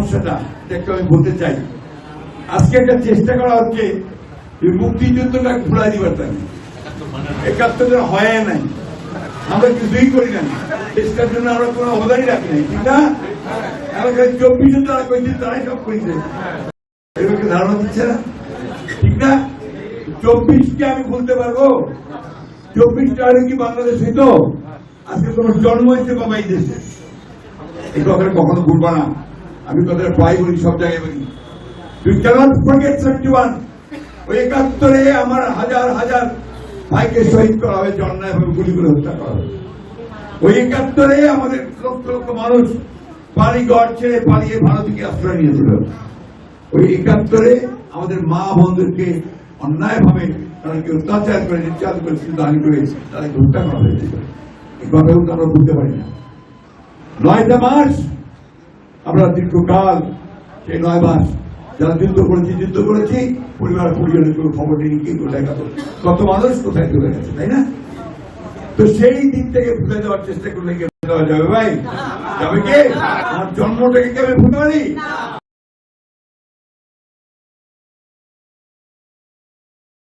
সমস্যাটা একটু আমি বলতে চাই। আজকে একটা চেষ্টা করা হচ্ছে মুক্তিযুদ্ধটা ভুলাই দিবার তাই একাত্তরে হয় নাই। আমরা কিছুই করি না চেষ্টার জন্য আমরা কোনো অবদানই রাখি নাই, ঠিক না? তারা তারাই সব এগুলোকে ধারণা দিচ্ছে না? ঠিক না? চব্বিশকে আমি বলতে পারব, চব্বিশটা আরে কি বাংলাদেশ হইতো? আজকে তোমার জন্ম হয়েছে বাবা এই দেশে এই কথাটা কখনো ভুলবা না। আমি কথাটা প্রায় বলি, সব জায়গায় বলি। ওই একাত্তরে আমার হাজার হাজার ভাইকে শহীদ করা গুলি করে হত্যা করা ওই একাত্তরে আমাদের লক্ষ লক্ষ মানুষ বাড়ি ঘর ছেড়ে পালিয়ে ভারতকে আশ্রয় নিয়েছিল। ওই একাত্তরে আমাদের মা বোনদেরকে অন্যায়ভাবে তাদেরকে অত্যাচার করে, নির্যাতন করে দান করে তাদেরকে হত্যা করা হয়েছিল। এই কথা কিন্তু আমরা বুঝতে পারি না। নয়টা মাস আমরা দীর্ঘকাল সেই নয় মাস যারা যুদ্ধ করেছি যুদ্ধ করেছি, পরিবার পরিজনের কোনো খবর নেই কিন্তু কোথায় তো কত মানুষ কোথায় চলে গেছে, তাই না? তো সেই দিন থেকে ভুলে দেওয়ার চেষ্টা করলে কি দেওয়া যাবে, ভাই। যাবে কে? আমার জন্মটাকে কেউ ভুলে পারি